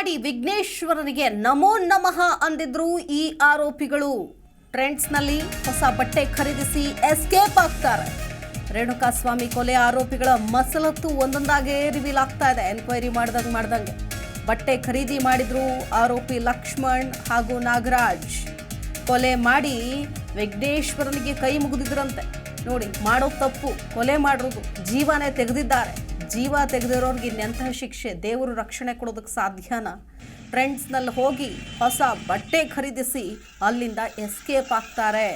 ಮಾಡಿ ವಿಘ್ನೇಶ್ವರನಿಗೆ ನಮೋ ನಮಃ ಅಂದಿದ್ರು ಈ ಆರೋಪಿಗಳು. ಟ್ರೆಂಡ್ಸ್ನಲ್ಲಿ ಹೊಸ ಬಟ್ಟೆ ಖರೀದಿಸಿ ಎಸ್ಕೇಪ್ ಆಗ್ತಾರೆ. ರೇಣುಕಾಸ್ವಾಮಿ ಕೊಲೆ ಆರೋಪಿಗಳ ಮಸಲತ್ತು ಒಂದೊಂದಾಗೆ ರಿವೀಲ್ ಆಗ್ತಾ ಇದೆ. ಎನ್ಕ್ವೈರಿ ಮಾಡ್ದಂಗೆ ಮಾಡ್ದಂಗೆ. ಬಟ್ಟೆ ಖರೀದಿ ಮಾಡಿದ್ರು ಆರೋಪಿ ಲಕ್ಷ್ಮಣ್ ಹಾಗೂ ನಾಗರಾಜ್. ಕೊಲೆ ಮಾಡಿ ವಿಘ್ನೇಶ್ವರನಿಗೆ ಕೈ ಮುಗಿದಿದ್ರಂತೆ. ನೋಡಿ, ಮಾಡೋ ತಪ್ಪು, ಕೊಲೆ ಮಾಡಿರೋದು ಜೀವನೇ ತೆಗೆದಿದ್ದಾರೆ. ಜೀವ ತೆಗೆದಿರೋರ್ಗೆ ಇನ್ನೆಂತಹ ಶಿಕ್ಷೆ? ದೇವರು ರಕ್ಷಣೆ ಕೊಡೋದಕ್ಕೆ ಸಾಧ್ಯನಾ? ಟ್ರೆಂಡ್ಸ್ನಲ್ಲಿ ಹೋಗಿ ಹೊಸ ಬಟ್ಟೆ ಖರೀದಿಸಿ ಅಲ್ಲಿಂದ ಎಸ್ಕೇಪ್ ಆಗ್ತಾರೆ.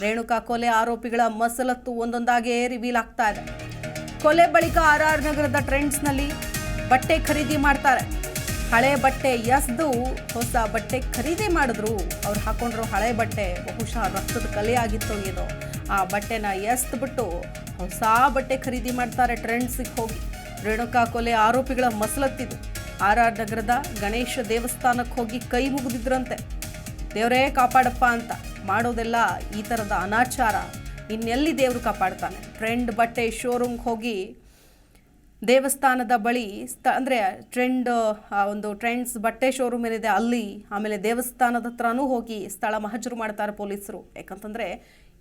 ರೇಣುಕಾ ಕೊಲೆ ಆರೋಪಿಗಳ ಮಸಲತ್ತು ಒಂದೊಂದಾಗೇ ರಿವೀಲ್ ಆಗ್ತಾ ಇದೆ. ಕೊಲೆ ಬಳಿಕ ಆರ್ ಆರ್ ನಗರದ ಟ್ರೆಂಡ್ಸ್ನಲ್ಲಿ ಬಟ್ಟೆ ಖರೀದಿ ಮಾಡ್ತಾರೆ. ಹಳೆ ಬಟ್ಟೆ ಎಸ್ದು ಹೊಸ ಬಟ್ಟೆ ಖರೀದಿ ಮಾಡಿದ್ರು. ಅವ್ರು ಹಾಕೊಂಡ್ರು ಹಳೆ ಬಟ್ಟೆ. ಬಹುಶಃ ರಕ್ತದ ಕಲೆ ಆಗಿತ್ತು ಏನೋ ಆ ಬಟ್ಟೆನ ಎಸ್ತ್ಬಿಟ್ಟು ಹೊಸ ಬಟ್ಟೆ ಖರೀದಿ ಮಾಡ್ತಾರೆ ಟ್ರೆಂಡ್ಸಿಗೆ ಹೋಗಿ. ರೇಣುಕಾ ಕೊಲೆ ಆರೋಪಿಗಳ ಮಸಲತ್ತಿದ್ದು ಆರ್ ಆರ್ ನಗರದ ಗಣೇಶ ದೇವಸ್ಥಾನಕ್ಕೆ ಹೋಗಿ ಕೈ ಮುಗಿದಿದ್ರಂತೆ. ದೇವರೇ ಕಾಪಾಡಪ್ಪ ಅಂತ ಮಾಡೋದೆಲ್ಲ ಈ ಥರದ ಅನಾಚಾರ. ಇನ್ನೆಲ್ಲಿ ದೇವರು ಕಾಪಾಡ್ತಾನೆ? ಟ್ರೆಂಡ್ ಬಟ್ಟೆ ಶೋರೂಮ್ಗೆ ಹೋಗಿ ದೇವಸ್ಥಾನದ ಬಳಿ ಸ್ಥ, ಅಂದರೆ ಟ್ರೆಂಡ್ ಒಂದು ಟ್ರೆಂಡ್ಸ್ ಬಟ್ಟೆ ಶೋರೂಮ್ ಏನಿದೆ ಅಲ್ಲಿ, ಆಮೇಲೆ ದೇವಸ್ಥಾನದ ಹತ್ರನೂ ಹೋಗಿ ಸ್ಥಳ ಮಹಜರು ಮಾಡ್ತಾರೆ ಪೊಲೀಸರು. ಯಾಕಂತಂದರೆ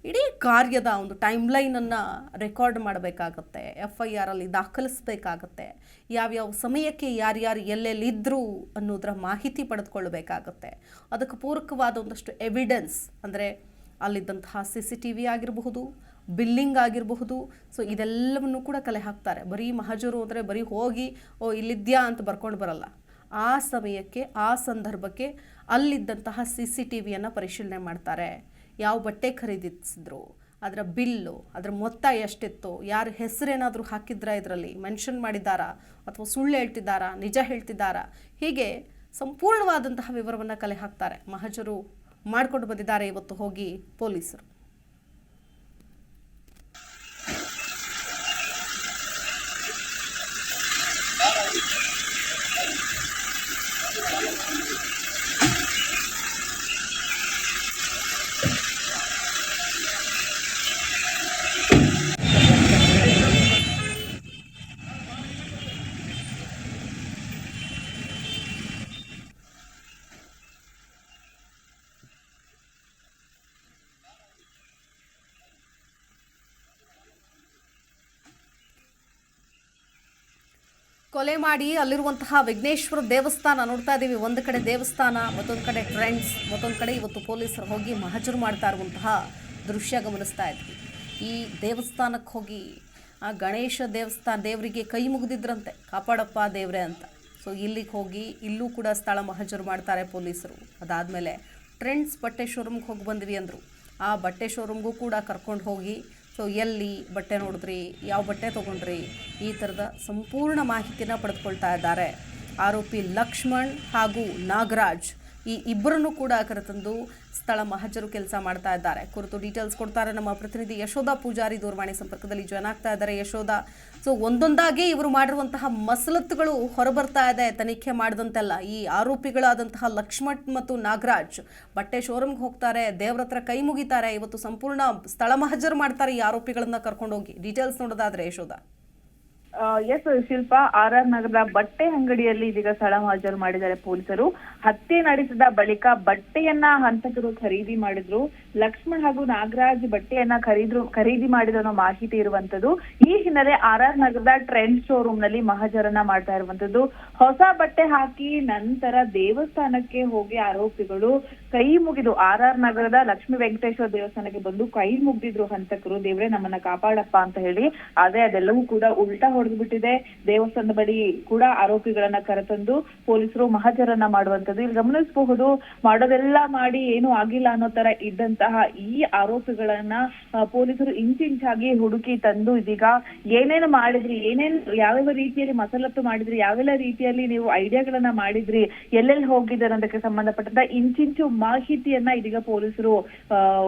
ಇಡೀ ಕಾರ್ಯದ ಒಂದು ಟೈಮ್ ಲೈನನ್ನು ರೆಕಾರ್ಡ್ ಮಾಡಬೇಕಾಗತ್ತೆ ಎಫ್ ಐ ಆರಲ್ಲಿ ದಾಖಲಿಸಬೇಕಾಗತ್ತೆ, ಯಾವ್ಯಾವ ಸಮಯಕ್ಕೆ ಯಾರ್ಯಾರು ಎಲ್ಲೆಲ್ಲಿದ್ದರು ಅನ್ನೋದರ ಮಾಹಿತಿ ಪಡೆದುಕೊಳ್ಳಬೇಕಾಗತ್ತೆ ಅದಕ್ಕೆ ಪೂರಕವಾದ ಒಂದಷ್ಟು ಎವಿಡೆನ್ಸ್ ಅಂದರೆ ಅಲ್ಲಿದ್ದಂತಹ ಸಿ ಸಿ ಟಿ ವಿ ಆಗಿರಬಹುದು ಬಿಲ್ಲಿಂಗ್ ಆಗಿರಬಹುದು ಸೊ ಇದೆಲ್ಲವನ್ನು ಕೂಡ ಕಲೆ ಹಾಕ್ತಾರೆ. ಬರೀ ಮಹಾಜರು ಅಂದರೆ ಬರೀ ಹೋಗಿ, ಓ, ಇಲ್ಲಿದ್ಯಾ ಅಂತ ಬರ್ಕೊಂಡು ಬರಲ್ಲ. ಆ ಸಮಯಕ್ಕೆ, ಆ ಸಂದರ್ಭಕ್ಕೆ ಅಲ್ಲಿದ್ದಂತಹ ಸಿ ಸಿ ಟಿ ವಿಯನ್ನು ಪರಿಶೀಲನೆ ಮಾಡ್ತಾರೆ. ಯಾವ ಬಟ್ಟೆ ಖರೀದಿಸಿದ್ರು, ಅದರ ಬಿಲ್ಲು, ಅದರ ಮೊತ್ತ ಎಷ್ಟಿತ್ತು, ಯಾರ ಹೆಸರೇನಾದರೂ ಹಾಕಿದ್ರಾ ಇದರಲ್ಲಿ, ಮೆನ್ಷನ್ ಮಾಡಿದ್ದಾರಾ, ಅಥವಾ ಸುಳ್ಳು ಹೇಳ್ತಿದ್ದಾರಾ, ನಿಜ ಹೇಳ್ತಿದ್ದಾರಾ, ಹೀಗೆ ಸಂಪೂರ್ಣವಾದಂತಹ ವಿವರವನ್ನು ಕಲೆ ಹಾಕ್ತಾರೆ. ಮಹಜರು ಮಾಡಿಕೊಂಡು ಬಂದಿದ್ದಾರೆ ಇವತ್ತು ಹೋಗಿ ಪೊಲೀಸರು. ಕೊಲೆ ಮಾಡಿ ಅಲ್ಲಿರುವಂತಹ ವಿಘ್ನೇಶ್ವರ ದೇವಸ್ಥಾನ ನೋಡ್ತಾ ಇದ್ದೀವಿ ಒಂದು ಕಡೆ ದೇವಸ್ಥಾನ, ಮತ್ತೊಂದು ಕಡೆ ಟ್ರೆಂಡ್ಸ್ ಮತ್ತೊಂದು ಕಡೆ ಇವತ್ತು ಪೊಲೀಸರು ಹೋಗಿ ಮಹಜರು ಮಾಡ್ತಾ ಇರುವಂತಹ ದೃಶ್ಯ ಗಮನಿಸ್ತಾ ಇದ್ವಿ. ಈ ದೇವಸ್ಥಾನಕ್ಕೆ ಹೋಗಿ ಆ ಗಣೇಶ ದೇವಸ್ಥಾನ ದೇವರಿಗೆ ಕೈ ಮುಗಿದಿದ್ರಂತೆ. ಕಾಪಾಡಪ್ಪ ದೇವ್ರೆ ಅಂತ. ಸೊ ಇಲ್ಲಿಗೆ ಹೋಗಿ ಇಲ್ಲೂ ಕೂಡ ಸ್ಥಳ ಮಹಜರು ಮಾಡ್ತಾರೆ ಪೊಲೀಸರು. ಅದಾದಮೇಲೆ ಟ್ರೆಂಡ್ಸ್ ಬಟ್ಟೆ ಶೋರೂಮ್ಗೆ ಹೋಗಿ ಬಂದ್ವಿ ಅಂದರು. ಆ ಬಟ್ಟೆ ಶೋರೂಮ್ಗೂ ಕೂಡ ಕರ್ಕೊಂಡು ಹೋಗಿ ಸೊ ಎಲ್ಲಿ ಬಟ್ಟೆ ನೋಡಿದ್ರಿ? ಯಾವ ಬಟ್ಟೆ ತೊಗೊಂಡ್ರಿ? ಈ ಥರದ ಸಂಪೂರ್ಣ ಮಾಹಿತಿನ ಪಡೆದುಕೊಳ್ತಾ ಇದ್ದಾರೆ. ಆರೋಪಿ ಲಕ್ಷ್ಮಣ್ ಹಾಗೂ ನಾಗರಾಜ್. ಈ ಇಬ್ಬರನ್ನು ಕೂಡ ಕರೆತಂದು ಸ್ಥಳ ಮಹಜರು ಕೆಲಸ ಮಾಡ್ತಾ ಇದ್ದಾರೆ. ಕುರಿತು ಡೀಟೇಲ್ಸ್ ಕೊಡ್ತಾರೆ ನಮ್ಮ ಪ್ರತಿನಿಧಿ ಯಶೋಧ ಪೂಜಾರಿ ದೂರವಾಣಿ ಸಂಪರ್ಕದಲ್ಲಿ ಜಾಯ್ನ್ ಆಗ್ತಾ ಇದ್ದಾರೆ ಯಶೋಧ. ಸೊ ಒಂದೊಂದಾಗಿ ಇವರು ಮಾಡಿರುವಂತಹ ಮಸಲತ್ತುಗಳು ಹೊರಬರ್ತಾ ಇದೆ, ತನಿಖೆ ಮಾಡಿದಂತೆಲ್ಲ. ಈ ಆರೋಪಿಗಳಾದಂತಹ ಲಕ್ಷ್ಮಣ್ ಮತ್ತು ನಾಗರಾಜ್ ಬಟ್ಟೆ ಶೋರೂಮ್ಗೆ ಹೋಗ್ತಾರೆ, ದೇವ್ರ ಹತ್ರ ಕೈ ಮುಗಿತಾರೆ. ಇವತ್ತು ಸಂಪೂರ್ಣ ಸ್ಥಳ ಮಹಜರು ಮಾಡ್ತಾರೆ ಈ ಆರೋಪಿಗಳನ್ನ ಕರ್ಕೊಂಡೋಗಿ. ಡೀಟೇಲ್ಸ್ ನೋಡೋದಾದ್ರೆ Yashodha. S Shilpa, R R ನಗರದ ಬಟ್ಟೆ ಅಂಗಡಿಯಲ್ಲಿ ಇದೀಗ ಸ್ಥಳ ಹಾಜರು ಮಾಡಿದ್ದಾರೆ ಪೊಲೀಸರು. ಹತ್ಯೆ ನಡೆಸಿದ ಬಳಿಕ ಬಟ್ಟೆಯನ್ನ ಹಂತಕರು ಖರೀದಿ ಮಾಡಿದ್ರು. ಲಕ್ಷ್ಮಣ್ ಹಾಗೂ ನಾಗರಾಜ್ ಬಟ್ಟೆಯನ್ನ ಖರೀದ್ರು, ಖರೀದಿ ಮಾಡಿದ ಮಾಹಿತಿ ಇರುವಂತದ್ದು ಈ ಹಿನ್ನೆಲೆ ಆರ್ ಆರ್ ನಗರದ ಟ್ರೆಂಡ್ ಶೋರೂಮ್ನಲ್ಲಿ ಮಹಜರನ್ನ ಮಾಡ್ತಾ ಇರುವಂತದ್ದು ಹೊಸ ಬಟ್ಟೆ ಹಾಕಿ ನಂತರ ದೇವಸ್ಥಾನಕ್ಕೆ ಹೋಗಿ ಆರೋಪಿಗಳು ಕೈ ಮುಗಿದು ಆರ್ ಆರ್ ನಗರದ ಲಕ್ಷ್ಮೀ ವೆಂಕಟೇಶ್ವರ ದೇವಸ್ಥಾನಕ್ಕೆ ಬಂದು ಕೈ ಮುಗಿದಿದ್ರು ಹಂತಕರು, ದೇವ್ರೆ ನಮ್ಮನ್ನ ಕಾಪಾಡಪ್ಪ ಅಂತ ಹೇಳಿ, ಆದ್ರೆ ಅದೆಲ್ಲವೂ ಕೂಡ ಉಲ್ಟಾ ಹೊಡೆದ್ಬಿಟ್ಟಿದೆ. ದೇವಸ್ಥಾನದ ಬಳಿ ಕೂಡ ಆರೋಪಿಗಳನ್ನ ಕರೆತಂದು ಪೊಲೀಸರು ಮಹಾಜರನ್ನ ಮಾಡುವಂತದ್ದು ಇಲ್ಲಿ ಗಮನಿಸಬಹುದು. ಮಾಡೋದೆಲ್ಲ ಮಾಡಿ ಏನು ಆಗಿಲ್ಲ ಅನ್ನೋ ತರ ಇದ್ದಂತಹ ಈ ಆರೋಪಿಗಳನ್ನ ಪೊಲೀಸರು ಇಂಚಿಂಚಾಗಿ ಹುಡುಕಿ ತಂದು ಇದೀಗ ಏನೇನು ಮಾಡಿದ್ರಿ, ಏನೇನ್ ಯಾವ್ಯಾವ ರೀತಿಯಲ್ಲಿ ಮಸಲತ್ತು ಮಾಡಿದ್ರಿ, ಯಾವೆಲ್ಲ ರೀತಿಯಲ್ಲಿ ನೀವು ಐಡಿಯಾಗಳನ್ನ ಮಾಡಿದ್ರಿ, ಎಲ್ಲೆಲ್ಲಿ ಹೋಗಿದ್ದಾರೆ ಅನ್ನೋದಕ್ಕೆ ಸಂಬಂಧಪಟ್ಟಂತ ಇಂಚಿಂಚು ಮಾಹಿತಿಯನ್ನ ಇದೀಗ ಪೊಲೀಸರು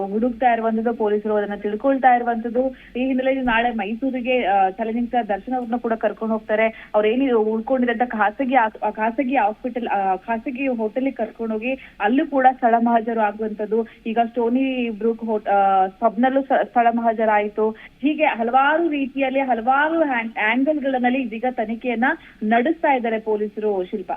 ಹುಡುಕ್ತಾ ಇರುವಂತದ್ದು ಪೊಲೀಸರು ಅದನ್ನ ತಿಳ್ಕೊಳ್ತಾ ಇರುವಂತದ್ದು. ಈ ಹಿನ್ನೆಲೆಯಲ್ಲಿ ನಾಳೆ ಮೈಸೂರಿಗೆ ಚಲನಚಿತ್ರ ದರ್ಶನ್ ಅವ್ರನ್ನ ಕೂಡ ಕರ್ಕೊಂಡು ಹೋಗ್ತಾರೆ. ಅವ್ರು ಏನಿ ಉಳ್ಕೊಂಡಿದ್ದಂತ ಖಾಸಗಿ ಖಾಸಗಿ ಹಾಸ್ಪಿಟಲ್ ಖಾಸಗಿ ಹೋಟೆಲ್ ಕರ್ಕೊಂಡೋಗಿ ಅಲ್ಲೂ ಕೂಡ ಸ್ಥಳ ಮಹಾಜರು ಆಗುವಂತದ್ದು. ಈಗ ಸ್ಟೋನಿ ಬ್ರೂಕ್ ಹೋಟ್ ಪಬ್ನಲ್ಲೂ ಸ- ಸ್ಥಳ ಮಹಾಜರಾಯಿತು. ಹೀಗೆ ಹಲವಾರು ರೀತಿಯಲ್ಲಿ ಹಲವಾರು ಆಂಗಲ್ಗಳಲ್ಲಿ ಇದೀಗ ತನಿಖೆಯನ್ನ ನಡೆಸ್ತಾ ಇದ್ದಾರೆ ಪೊಲೀಸರು ಶಿಲ್ಪ.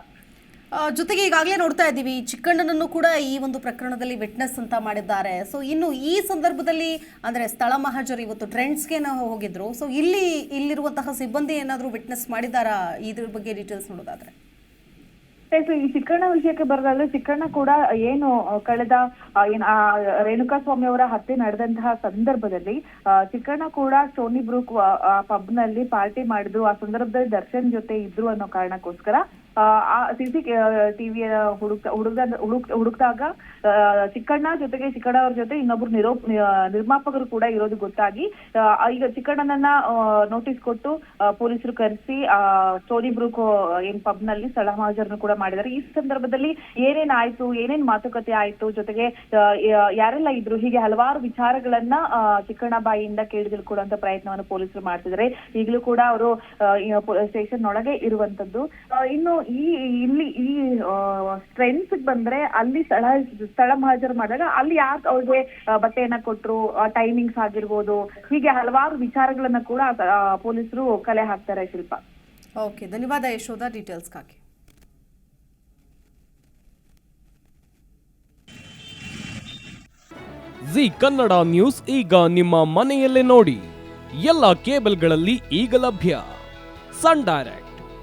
ಜೊತೆಗೆ ಈಗಾಗಲೇ ನೋಡ್ತಾ ಇದ್ದೀವಿ, ಚಿಕ್ಕಣ್ಣನನ್ನು ಕೂಡ ಈ ಒಂದು ಪ್ರಕರಣದಲ್ಲಿ ವಿಟ್ನೆಸ್ ಅಂತ ಮಾಡಿದ್ದಾರೆ. ಸೊ ಇನ್ನು ಈ ಸಂದರ್ಭದಲ್ಲಿ, ಅಂದ್ರೆ ಸ್ಥಳ ಮಹಾಜರು ಇವತ್ತು ಟ್ರೆಂಡ್ಸ್ಗೆ ನಾವು ಹೋಗಿದ್ರು. ಸೊ ಇಲ್ಲಿ, ಇಲ್ಲಿರುವಂತಹ ಸಿಬ್ಬಂದಿ ಏನಾದರೂ ವಿಟ್ನೆಸ್ ಮಾಡಿದಾರಾ ಇದ್ರ ಬಗ್ಗೆ ಡೀಟೇಲ್ಸ್ ನೋಡೋದಾದ್ರೆ. ಈ ಚಿಕ್ಕಣ್ಣ ವಿಷಯಕ್ಕೆ ಬರೋದಾದ್ರೆ, ಚಿಕ್ಕಣ್ಣ ಕೂಡ ಏನು ಕಳೆದ ಏನ್ ರೇಣುಕಾ ಸ್ವಾಮಿ ಅವರ ಹತ್ಯೆ ನಡೆದಂತಹ ಸಂದರ್ಭದಲ್ಲಿ ಚಿಕ್ಕಣ್ಣ ಕೂಡ ಸೋನಿ ಬ್ರೂಕ್ ಪಬ್ನಲ್ಲಿ ಪಾರ್ಟಿ ಮಾಡಿದ್ರು. ಆ ಸಂದರ್ಭದಲ್ಲಿ ದರ್ಶನ್ ಜೊತೆ ಇದ್ರು ಅನ್ನೋ ಕಾರಣಕ್ಕೋಸ್ಕರ ಸಿಸಿ ಟಿವಿಯ ಹುಡುಕ್ ಹುಡುಗ ಹುಡುಕ್ ಚಿಕ್ಕಣ್ಣ ಜೊತೆಗೆ ಚಿಕ್ಕಣ್ಣ ಅವ್ರ ಜೊತೆ ಇನ್ನೊಬ್ರು ನಿರೋ ನಿರ್ಮಾಪಕರು ಕೂಡ ಇರೋದು ಗೊತ್ತಾಗಿ ಆ, ಈಗ ಚಿಕ್ಕಣ್ಣನನ್ನ ನೋಟಿಸ್ ಕೊಟ್ಟು ಪೊಲೀಸರು ಕರೆಸಿ ಸ್ಟೋರಿ ಬ್ರೂಕ್ ಏನ್ ಪಬ್ನಲ್ಲಿ ಸ್ಥಳ ಮಹಾಜರನ್ನು ಕೂಡ ಮಾಡಿದ್ದಾರೆ. ಈ ಸಂದರ್ಭದಲ್ಲಿ ಏನೇನ್ ಆಯ್ತು ಏನೇನ್ ಮಾತುಕತೆ ಆಯ್ತು ಜೊತೆಗೆ ಆ, ಯಾರೆಲ್ಲ ಇದ್ರು ಹೀಗೆ ಹಲವಾರು ವಿಚಾರಗಳನ್ನ ಆ, ಚಿಕ್ಕಣ್ಣ ಬಾಯಿಯಿಂದ ಕೇಳಿ ತಿಳ್ಕೊಳ್ಳುವಂತ ಪ್ರಯತ್ನವನ್ನು ಪೊಲೀಸರು ಮಾಡ್ತಿದ್ದಾರೆ. ಈಗಲೂ ಕೂಡ ಅವರು ಸ್ಟೇಷನ್ ಒಳಗೆ ಇರುವಂತದ್ದು. ಆ, ಇನ್ನು ಈ ಇಲ್ಲಿ ಈ ಸ್ಟ್ರೆಂತ್ ಬಂದ್ರೆ ಅಲ್ಲಿ ಸ್ಥಳ ಸ್ಥಳ ಮಹಾಜರು ಮಾಡಿದಾಗ ಅಲ್ಲಿ ಯಾಕೆ ಅವ್ರಿಗೆ ಬಟ್ಟೆಯನ್ನ ಕೊಟ್ರು ಟೈಮಿಂಗ್ಸ್ ಆಗಿರ್ಬೋದು ಹೀಗೆ ಹಲವಾರು ವಿಚಾರಗಳನ್ನ ಕೂಡ ಪೊಲೀಸರು ಕಲೆ ಹಾಕ್ತಾರೆ ಶಿಲ್ಪ. ಓಕೆ ಧನ್ಯವಾದ ಯಶೋಧ ಡೀಟೇಲ್ಸ್ಗಾಗಿ ಜಿ ಕನ್ನಡ ನ್ಯೂಸ್ ಈಗ ನಿಮ್ಮ ಮನೆಯಲ್ಲೇ ನೋಡಿ. ಎಲ್ಲ ಕೇಬಲ್ಗಳಲ್ಲಿ ಈಗ ಲಭ್ಯ. Sun Direct.